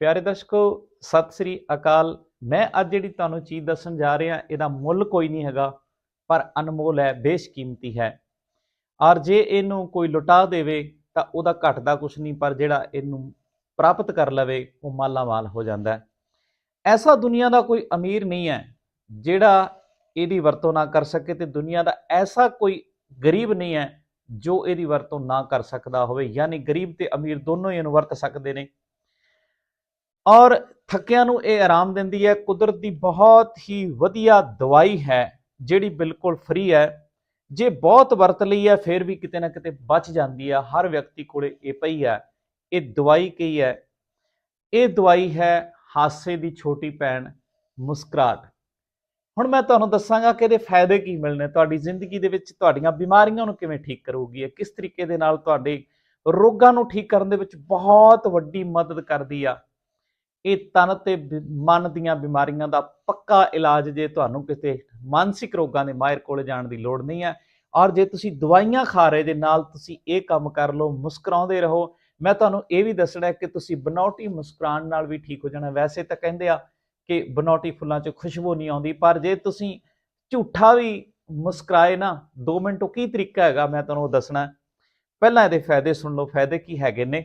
ਪਿਆਰੇ ਦਰਸ਼ਕੋ, ਸਤਿ ਸ੍ਰੀ ਅਕਾਲ। ਮੈਂ ਅੱਜ ਜਿਹੜੀ ਤੁਹਾਨੂੰ ਚੀਜ਼ ਦੱਸਣ ਜਾ ਰਿਹਾ, ਇਹਦਾ ਮੁੱਲ ਕੋਈ ਨਹੀਂ ਹੈਗਾ, ਪਰ ਅਨਮੋਲ ਹੈ, ਬੇਸ਼ਕੀਮਤੀ ਹੈ। ਔਰ ਜੇ ਇਹਨੂੰ ਕੋਈ ਲੁਟਾ ਦੇਵੇ, ਤਾਂ ਉਹਦਾ ਘਟਦਾ ਕੁਝ ਨਹੀਂ, ਪਰ ਜਿਹੜਾ ਇਹਨੂੰ ਪ੍ਰਾਪਤ ਕਰ ਲਵੇ, ਉਹ ਮਾਲਾ ਮਾਲ ਹੋ ਜਾਂਦਾ ਹੈ। ਐਸਾ ਦੁਨੀਆ ਦਾ ਕੋਈ ਅਮੀਰ ਨਹੀਂ ਹੈ, ਜਿਹੜਾ ਇਹਦੀ ਵਰਤੋਂ ਨਾ ਕਰ ਸਕੇ ਤੇ ਦੁਨੀਆ ਦਾ ਐਸਾ ਕੋਈ ਗਰੀਬ ਨਹੀਂ ਹੈ, ਜੋ ਇਹਦੀ ਵਰਤੋਂ ਨਾ ਕਰ ਸਕਦਾ ਹੋਵੇ। ਯਾਨੀ ਗਰੀਬ ਤੇ ਅਮੀਰ ਦੋਨੋਂ ਹੀ ਇਹਨੂੰ ਵਰਤ ਸਕਦੇ ਨੇ। ਔਰ ਥੱਕਿਆਂ ਨੂੰ ਇਹ ਆਰਾਮ ਦਿੰਦੀ ਹੈ। ਕੁਦਰਤ ਦੀ ਬਹੁਤ ਹੀ ਵਧੀਆ ਦਵਾਈ ਹੈ, ਜਿਹੜੀ ਬਿਲਕੁਲ ਫ੍ਰੀ ਹੈ। ਜੇ ਬਹੁਤ ਵਰਤ ਲਈ ਹੈ, ਫਿਰ ਵੀ ਕਿਤੇ ਨਾ ਕਿਤੇ ਬਚ ਜਾਂਦੀ ਹੈ। ਹਰ ਵਿਅਕਤੀ ਕੋਲੇ ਇਹ ਪਈ ਹੈ। ਇਹ ਦਵਾਈ ਕੀ ਹੈ? ਇਹ ਦਵਾਈ ਹੈ ਹਾਸੇ ਦੀ ਛੋਟੀ ਭੈਣ ਮੁਸਕਰਾਟ ਹੁਣ ਮੈਂ ਤੁਹਾਨੂੰ ਦੱਸਾਂਗਾ ਕਿ ਇਹਦੇ ਫਾਇਦੇ ਕੀ ਮਿਲਣੇ। ਤੁਹਾਡੀ ਜ਼ਿੰਦਗੀ ਦੇ ਵਿੱਚ ਤੁਹਾਡੀਆਂ ਬਿਮਾਰੀਆਂ ਨੂੰ ਕਿਵੇਂ ਠੀਕ ਕਰੂਗੀ ਇਹ? ਕਿਸ ਤਰੀਕੇ ਦੇ ਨਾਲ ਤੁਹਾਡੇ ਰੋਗਾਂ ਨੂੰ ਠੀਕ ਕਰਨ ਦੇ ਵਿੱਚ ਬਹੁਤ ਵੱਡੀ ਮਦਦ ਕਰਦੀ ਆ। ਇਹ ਤਨ ਤੇ ਬਿ- ਮਨ ਦੀਆਂ ਬਿਮਾਰੀਆਂ ਦਾ ਪੱਕਾ ਇਲਾਜ ਜੇ ਤੁਹਾਨੂੰ ਕਿਤੇ ਮਾਨਸਿਕ ਰੋਗਾਂ ਦੇ ਮਾਹਿਰ ਕੋਲ ਜਾਣ ਦੀ ਲੋੜ ਨਹੀਂ ਹੈ। ਔਰ ਜੇ ਤੁਸੀਂ ਦਵਾਈਆਂ ਖਾ ਰਹੇ ਦੇ ਨਾਲ ਤੁਸੀਂ ਇਹ ਕੰਮ ਕਰ ਲਓ, ਮੁਸਕਰਾਉਂਦੇ ਰਹੋ। ਮੈਂ ਤੁਹਾਨੂੰ ਇਹ ਵੀ ਦੱਸਣਾ ਹੈ ਕਿ ਤੁਸੀਂ ਬਨੌਟੀ ਮੁਸਕਰਾਉਣ ਨਾਲ ਵੀ ਠੀਕ ਹੋ ਜਾਣਾ। ਵੈਸੇ ਤਾਂ ਕਹਿੰਦੇ ਆ ਕਿ ਬਨੌਟੀ ਫੁੱਲਾਂ 'ਚ ਖੁਸ਼ਬੂ ਨਹੀਂ ਆਉਂਦੀ, ਪਰ ਜੇ ਤੁਸੀਂ ਝੂਠਾ ਵੀ ਮੁਸਕਰਾਏ ਨਾ 2 ਮਿੰਟ ਉਹ ਕੀ ਤਰੀਕਾ ਹੈਗਾ ਮੈਂ ਤੁਹਾਨੂੰ ਉਹ ਦੱਸਣਾ ਪਹਿਲਾਂ ਇਹਦੇ ਫਾਇਦੇ ਸੁਣ ਲਓ, ਫਾਇਦੇ ਕੀ ਹੈਗੇ ਨੇ।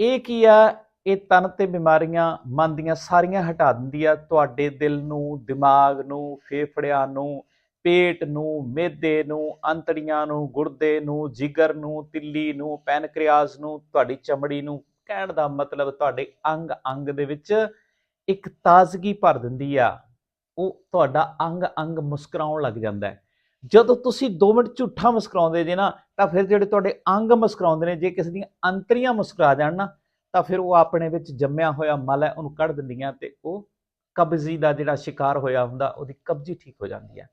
ਇਹ ਕੀ ਆ? ਇਹ ਤਨ ਤੇ ਬਿਮਾਰੀਆਂ ਮਨ ਦੀਆਂ ਸਾਰੀਆਂ ਹਟਾ ਦਿੰਦੀ ਆ। ਤੁਹਾਡੇ ਦਿਲ ਨੂੰ, ਦਿਮਾਗ ਨੂੰ, ਫੇਫੜਿਆਂ ਨੂੰ, ਪੇਟ ਨੂੰ ਮਿਹਦੇ ਨੂੰ, ਅੰਤੜੀਆਂ ਨੂੰ, ਗੁਰਦੇ ਨੂੰ, ਜਿਗਰ ਨੂੰ, ਤਿੱਲੀ ਨੂੰ, ਪੈਨਕ੍ਰੀਆਸ ਨੂੰ, ਤੁਹਾਡੀ ਚਮੜੀ ਨੂੰ ਕਹਿਣ ਦਾ ਮਤਲਬ ਤੁਹਾਡੇ ਅੰਗ ਅੰਗ ਦੇ ਵਿੱਚ ਇੱਕ ਤਾਜ਼ਗੀ ਭਰ ਦਿੰਦੀ ਆ। ਉਹ ਤੁਹਾਡਾ ਅੰਗ ਅੰਗ ਮੁਸਕਰਾਉਣ ਲੱਗ ਜਾਂਦਾ ਹੈ। ਜਦੋਂ ਤੁਸੀਂ 2 ਮਿੰਟ ਝੂਠਾ ਮੁਸਕਰਾਉਂਦੇ ਜੇ ਨਾ, ਤਾਂ ਫਿਰ ਜਿਹੜੇ ਤੁਹਾਡੇ ਅੰਗ ਮੁਸਕਰਾਉਂਦੇ ਨੇ, ਜੇ ਕਿਸੇ ਦੀਆਂ ਅੰਤਰੀਆਂ ਮੁਸਕਰਾ ਜਾਣ ਨਾ ਤਾਂ ਫਿਰ ਉਹ ਆਪਣੇ ਵਿੱਚ ਜੰਮਿਆ ਹੋਇਆ ਮਲ ਹੈ, ਉਹਨੂੰ ਕੱਢ ਦਿੰਦੀਆਂ ਤੇ ਉਹ ਕਬਜ਼ੀ ਦਾ ਜਿਹੜਾ ਸ਼ਿਕਾਰ ਹੋਇਆ ਹੁੰਦਾ, ਉਹਦੀ ਕਬਜ਼ੀ ਠੀਕ ਹੋ ਜਾਂਦੀ ਹੈ।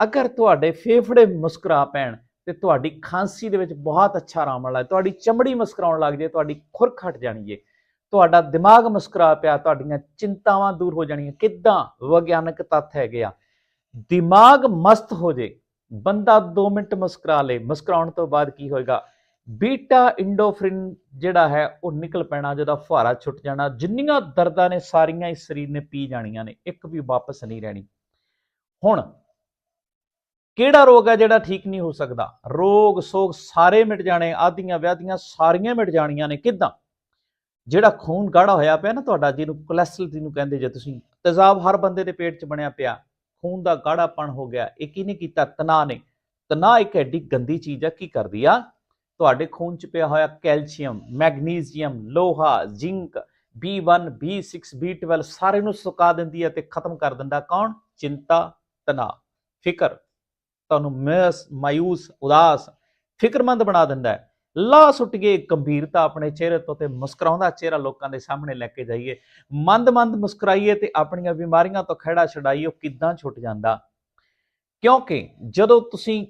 ਅਗਰ ਤੁਹਾਡੇ ਫੇਫੜੇ ਮੁਸਕਰਾ ਪੈਣ ਤੇ ਤੁਹਾਡੀ ਖਾਂਸੀ ਦੇ ਵਿੱਚ ਬਹੁਤ ਅੱਛਾ ਆਰਾਮ ਵਾਲਾ ਹੈ, ਤੁਹਾਡੀ ਚਮੜੀ ਮੁਸਕਰਾਉਣ ਲੱਗ ਜੇ ਤੁਹਾਡੀ ਖੁਰਕ ਖਟ ਜਾਣੀ ਏ, ਤੁਹਾਡਾ ਦਿਮਾਗ ਮੁਸਕਰਾ ਪਿਆ, ਤੁਹਾਡੀਆਂ ਚਿੰਤਾਵਾਂ ਦੂਰ ਹੋ ਜਾਣੀਆਂ, ਕਿੱਦਾਂ ਵਿਗਿਆਨਕ ਤੱਥ ਹੈਗੇ ਆ। ਦਿਮਾਗ ਮਸਤ ਹੋ ਜੇ ਬੰਦਾ 2 ਮਿੰਟ ਮੁਸਕਰਾ ਲੇ, ਮੁਸਕਰਾਉਣ ਤੋਂ ਬਾਅਦ ਕੀ ਹੋਏਗਾ? ਬੀਟਾ ਇੰਡੋਫਰਿਨ ਜਿਹੜਾ ਹੈ, ਉਹ ਨਿਕਲ ਪੈਣਾ ਜਿਹਦਾ ਫੁਹਾਰਾ ਛੁੱਟ ਜਾਣਾ। ਜਿੰਨੀਆਂ ਦਰਦਾਂ ਨੇ ਸਾਰੀਆਂ ਇਸ ਸਰੀਰ ਨੇ ਪੀ ਜਾਣੀਆਂ ਨੇ, ਇੱਕ ਵੀ ਵਾਪਸ ਨਹੀਂ ਰਹਿਣੀ। ਹੁਣ ਕਿਹੜਾ ਰੋਗ ਹੈ ਜਿਹੜਾ ਠੀਕ ਨਹੀਂ ਹੋ ਸਕਦਾ? ਰੋਗ, ਸੋਗ ਸਾਰੇ ਮਿਟ ਜਾਣੇ, ਆਧੀਆਂ ਵਿਆਧੀਆਂ ਸਾਰੀਆਂ ਮਿਟ ਜਾਣੀਆਂ ਨੇ। ਕਿਦਾਂ? ਜਿਹੜਾ ਖੂਨ ਗਾੜਾ ਹੋਇਆ ਪਿਆ ਨਾ ਤੁਹਾਡਾ, ਜਿਹਨੂੰ ਕੋਲੇਸਟ੍ਰੋਲ ਜਿਹਨੂੰ ਕਹਿੰਦੇ ਜੇ ਤੁਸੀਂ, ਤੇਜ਼ਾਬ ਹਰ ਬੰਦੇ ਦੇ ਪੇਟ 'ਚ ਬਣਿਆ ਪਿਆ। ਖੂਨ ਦਾ ਗਾੜਾਪਣ ਹੋ ਗਿਆ, ਇਹ ਕਿਹਨੇ ਕੀਤਾ? ਤਣਾਅ ਨੇ। ਤਣਾਅ ਇੱਕ ਐਡੀ ਗੰਦੀ ਚੀਜ਼ ਆ, ਕੀ ਕਰਦੀ ਆ? ਤੁਹਾਡੇ ਖੂਨ 'ਚ ਪਿਆ ਹੋਇਆ ਕੈਲਸ਼ੀਅਮ, ਮੈਗਨੀਜ਼ੀਅਮ, ਲੋਹਾ, ਜ਼ਿੰਕ B1 B6 B12 ਸਾਰੇ ਨੂੰ ਸੁਕਾ ਦਿੰਦੀ ਹੈ ਤੇ ਖਤਮ ਕਰ ਦਿੰਦਾ ਕੌਣ? ਚਿੰਤਾ, ਤਣਾਅ। ਫਿਕਰ, ਤੁਹਾਨੂੰ ਮਸ ਮਾਇੂਸ ਉਦਾਸ, ਫਿਕਰਮੰਦ ਬਣਾ ਦਿੰਦਾ ਹੈ। ਲਾ ਸੁੱਟ ਕੇ ਗੰਭੀਰਤਾ ਆਪਣੇ ਚਿਹਰੇ ਤੋਂ ਤੇ ਮੁਸਕਰਾਉਂਦਾ ਚਿਹਰਾ ਲੋਕਾਂ ਦੇ ਸਾਹਮਣੇ ਲੈ ਕੇ ਜਾਈਏ। ਮੰਦ-ਮੰਦ ਮੁਸਕਰਾਈਏ ਤੇ ਆਪਣੀਆਂ ਬਿਮਾਰੀਆਂ ਤੋਂ ਖੜਾ ਛਡਾਈਏ, ਉਹ ਕਿੱਦਾਂ ਛੁੱਟ ਜਾਂਦਾ? ਕਿਉਂਕਿ ਜਦੋਂ ਤੁਸੀਂ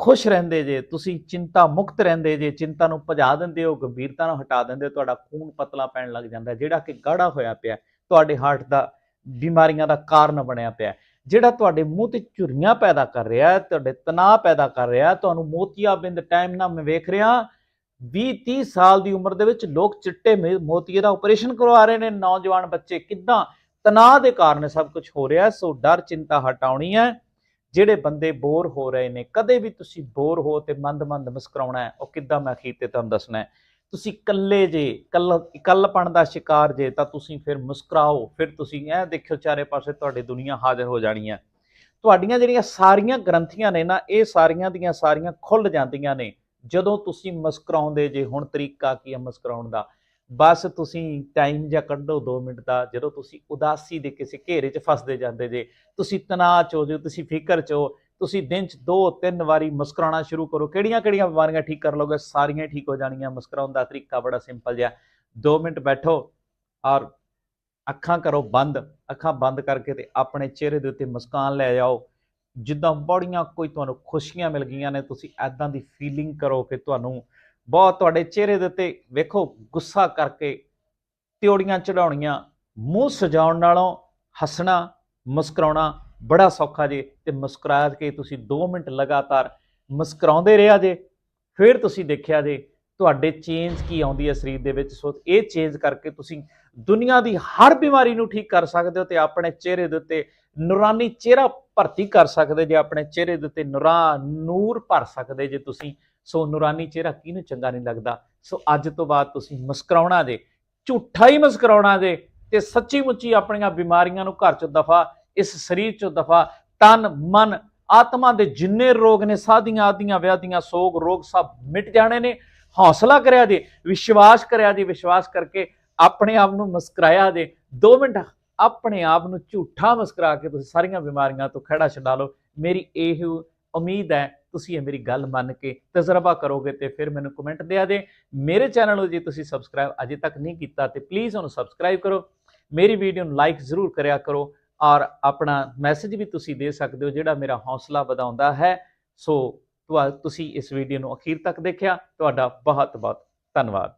ਖੁਸ਼ ਰਹਿੰਦੇ ਜੇ, ਤੁਸੀਂ ਚਿੰਤਾ ਮੁਕਤ ਰਹਿੰਦੇ ਜੇ, ਚਿੰਤਾ ਨੂੰ ਭਜਾ ਦਿੰਦੇ ਹੋ, ਗੰਭੀਰਤਾ ਨੂੰ ਹਟਾ ਦਿੰਦੇ ਹੋ, ਤੁਹਾਡਾ ਖੂਨ ਪਤਲਾ ਪੈਣ ਲੱਗ ਜਾਂਦਾ, ਜਿਹੜਾ ਕਿ ਗਾੜਾ ਹੋਇਆ ਪਿਆ, ਤੁਹਾਡੇ ਹਾਰਟ ਦਾ ਬਿਮਾਰੀਆਂ ਦਾ ਕਾਰਨ ਬਣਿਆ ਪਿਆ। ਜਿਹੜਾ ਤੁਹਾਡੇ ਮੂੰਹ ਤੇ ਝੁਰੀਆਂ ਪੈਦਾ ਕਰ ਰਿਹਾ, ਤੁਹਾਡੇ ਤਣਾਅ ਪੈਦਾ ਕਰ ਰਿਹਾ ਹੈ ਤੁਹਾਨੂੰ ਮੋਤੀਆਬਿੰਦ ਟਾਈਮ ਨਾਲ ਮੈਂ ਵੇਖ ਰਿਹਾ 20 30 ਸਾਲ ਦੀ ਉਮਰ ਦੇ ਵਿੱਚ ਲੋਕ ਚਿੱਟੇ ਮੇ- ਮੋਤੀਏ ਦਾ ਆਪਰੇਸ਼ਨ ਕਰਵਾ ਰਹੇ ਨੇ, ਨੌਜਵਾਨ ਬੱਚੇ ਕਿੱਦਾਂ ਤਣਾਅ ਦੇ ਕਾਰਨ ਸਭ ਕੁਝ ਹੋ ਰਿਹਾ, ਸੋ ਡਰ, ਚਿੰਤਾ ਹਟਾਉਣੀ ਹੈ। ਜਿਹੜੇ ਬੰਦੇ ਬੋਰ ਹੋ ਰਹੇ ਨੇ, ਕਦੇ ਵੀ ਤੁਸੀਂ ਬੋਰ ਹੋ ਤੇ ਮੰਦ-ਮੰਦ ਮੁਸਕਰਾਉਣਾ ਹੈ, ਉਹ ਕਿੱਦਾਂ ਮੈਂ ਅਖੀਰ ਤੇ ਤੁਹਾਨੂੰ ਦੱਸਣਾ ਹੈ। ਤੁਸੀਂ ਇਕੱਲੇ ਜੇ, ਇਕੱਲ, ਇਕੱਲਪਣ ਦਾ ਸ਼ਿਕਾਰ ਜੇ, ਤਾਂ ਤੁਸੀਂ ਫਿਰ ਮੁਸਕਰਾਓ, ਫਿਰ ਤੁਸੀਂ ਇਹ ਦੇਖਿਓ ਚਾਰੇ ਪਾਸੇ ਤੁਹਾਡੀ ਦੁਨੀਆ ਹਾਜ਼ਰ ਹੋ ਜਾਣੀ ਹੈ ਤੁਹਾਡੀਆਂ ਜਿਹੜੀਆਂ ਸਾਰੀਆਂ ਗ੍ਰੰਥੀਆਂ ਨੇ ਨਾ, ਇਹ ਸਾਰੀਆਂ ਦੀਆਂ ਸਾਰੀਆਂ ਖੁੱਲ ਜਾਂਦੀਆਂ ਨੇ। ਜਦੋਂ ਤੁਸੀਂ ਮੁਸਕਰਾਉਂਦੇ ਜੇ, ਹੁਣ ਤਰੀਕਾ ਕੀ ਹੈ ਮੁਸਕਰਾਉਣ ਦਾ? ਬਸ ਤੁਸੀਂ ਟਾਈਮ ਜਾਂ ਕੱਢੋ 2 ਮਿੰਟ ਦਾ, ਜਦੋਂ ਤੁਸੀਂ ਉਦਾਸੀ ਦੇ ਕਿਸੇ ਘੇਰੇ 'ਚ ਫਸਦੇ ਜਾਂਦੇ ਜੇ, ਤੁਸੀਂ ਤਣਾਅ 'ਚ ਹੋ ਜੇ, ਤੁਸੀਂ ਫਿਕਰ 'ਚ ਹੋ, ਤੁਸੀਂ ਦਿਨ 'ਚ 2-3 ਵਾਰੀ ਮੁਸਕਰਾਉਣਾ ਸ਼ੁਰੂ ਕਰੋ। ਕਿਹੜੀਆਂ-ਕਿਹੜੀਆਂ ਬਿਮਾਰੀਆਂ ਠੀਕ ਕਰ ਲੋਗੇ ਸਾਰੀਆਂ ਹੀ ਠੀਕ ਹੋ ਜਾਣਗੀਆਂ ਮੁਸਕਰਾਉਣ ਦਾ ਤਰੀਕਾ ਬੜਾ ਸਿੰਪਲ ਜਿਹਾ। 2 ਮਿੰਟ ਬੈਠੋ ਔਰ ਅੱਖਾਂ ਕਰੋ ਬੰਦ, ਅੱਖਾਂ ਬੰਦ ਕਰਕੇ ਤੇ ਆਪਣੇ ਚਿਹਰੇ ਦੇ ਉੱਤੇ ਮੁਸਕਾਨ ਲੈ ਜਾਓ ਜਿੱਦਾਂ ਬੜੀਆਂ ਕੋਈ ਤੁਹਾਨੂੰ ਖੁਸ਼ੀਆਂ ਮਿਲ ਗਈਆਂ ਨੇ, ਤੁਸੀਂ ਐਦਾਂ ਦੀ ਫੀਲਿੰਗ ਕਰੋ ਕਿ ਤੁਹਾਨੂੰ ਬਹੁਤ ਤੁਹਾਡੇ ਚਿਹਰੇ ਦੇ ਉੱਤੇ ਵੇਖੋ ਗੁੱਸਾ ਕਰਕੇ ਤਿਉੜੀਆਂ ਚੜਾਉਣੀਆਂ, ਮੂੰਹ ਸਜਾਉਣ ਨਾਲੋਂ ਹੱਸਣਾ, ਮੁਸਕਰਾਉਣਾ ਬੜਾ ਸੌਖਾ ਜੇ ਤੇ ਮੁਸਕਰਾ ਕੇ ਤੁਸੀਂ 2 ਮਿੰਟ ਲਗਾਤਾਰ ਮੁਸਕਰਾਉਂਦੇ ਰਿਹਾ ਜੇ, ਫਿਰ ਤੁਸੀਂ ਦੇਖਿਆ ਜੇ ਤੁਹਾਡੇ ਚੇਂਜ ਕੀ ਆਉਂਦੀ ਹੈ ਸਰੀਰ ਦੇ ਵਿੱਚ। ਸੋ ਇਹ ਚੇਂਜ ਕਰਕੇ ਤੁਸੀਂ ਦੁਨੀਆ ਦੀ ਹਰ ਬਿਮਾਰੀ ਨੂੰ ਠੀਕ ਕਰ ਸਕਦੇ ਹੋ ਤੇ ਆਪਣੇ ਚਿਹਰੇ ਦੇ ਉੱਤੇ ਨੂਰਾਨੀ ਚਿਹਰਾ ਭਰਤੀ ਕਰ ਸਕਦੇ ਜੇ, ਆਪਣੇ ਚਿਹਰੇ ਦੇ ਉੱਤੇ ਨੂਰਾ ਨੂਰ ਭਰ ਸਕਦੇ ਜੇ ਤੁਸੀਂ ਸੋ ਨੂਰਾਨੀ ਚਿਹਰਾ ਕਿਹਨੂੰ ਚੰਗਾ ਨਹੀਂ ਲੱਗਦਾ? ਸੋ ਅੱਜ ਤੋਂ ਬਾਅਦ ਤੁਸੀਂ ਮੁਸਕਰਾਉਣਾ ਜੇ, ਝੂਠਾ ਹੀ ਮੁਸਕਰਾਉਣਾ ਜੇ ਤੇ ਸੱਚੀ ਮੁੱਚੀ ਆਪਣੀਆਂ ਬਿਮਾਰੀਆਂ ਨੂੰ ਘਰ ਚੋਂ ਦਫਾ, ਇਸ ਸਰੀਰ ਚੋਂ ਦਫਾ, ਤਨ, ਮਨ, ਆਤਮਾ ਦੇ ਜਿੰਨੇ ਰੋਗ ਨੇ, ਸਾਧੀਆਂ, ਆਦੀਆਂ, ਵਿਆਧੀਆਂ, ਸੋਗ, ਰੋਗ ਸਭ ਮਿਟ ਜਾਣੇ ਨੇ। ਹੌਸਲਾ ਕਰਿਆ ਜੇ, ਵਿਸ਼ਵਾਸ ਕਰਿਆ ਜੇ, ਵਿਸ਼ਵਾਸ ਕਰਕੇ ਆਪਣੇ ਆਪ ਨੂੰ ਮੁਸਕਰਾਇਆ ਜੇ 2 ਮਿੰਟ ਆਪਣੇ ਆਪ ਨੂੰ ਝੂਠਾ ਮੁਸਕਰਾ ਕੇ ਤੁਸੀਂ ਸਾਰੀਆਂ ਬਿਮਾਰੀਆਂ ਤੋਂ ਖੜਾ ਛਡਾ ਲਓ। ਮੇਰੀ ਇਹ ਉਮੀਦ ਹੈ ਤੁਸੀਂ ਇਹ ਮੇਰੀ ਗੱਲ ਮੰਨ ਕੇ ਤਜਰਬਾ ਕਰੋਗੇ ਤੇ ਫਿਰ ਮੈਨੂੰ ਕਮੈਂਟ ਦਿਆ ਦੇ। ਮੇਰੇ ਚੈਨਲ ਨੂੰ ਜੇ ਤੁਸੀਂ ਸਬਸਕ੍ਰਾਈਬ ਅਜੇ ਤੱਕ ਨਹੀਂ ਕੀਤਾ ਤੇ ਪਲੀਜ਼ ਉਹਨੂੰ ਸਬਸਕ੍ਰਾਈਬ ਕਰੋ। ਮੇਰੀ ਵੀਡੀਓ ਨੂੰ ਲਾਈਕ ਜ਼ਰੂਰ ਕਰਿਆ ਕਰੋ ਔਰ ਆਪਣਾ ਮੈਸੇਜ ਵੀ ਤੁਸੀਂ ਦੇ ਸਕਦੇ ਹੋ ਜਿਹੜਾ ਮੇਰਾ ਹੌਸਲਾ ਵਧਾਉਂਦਾ ਹੈ। ਸੋ ਤੁਹਾ- ਤੁਸੀਂ ਇਸ ਵੀਡੀਓ ਨੂੰ ਅਖੀਰ ਤੱਕ ਦੇਖਿਆ। ਤੁਹਾਡਾ ਬਹੁਤ ਬਹੁਤ ਧੰਨਵਾਦ।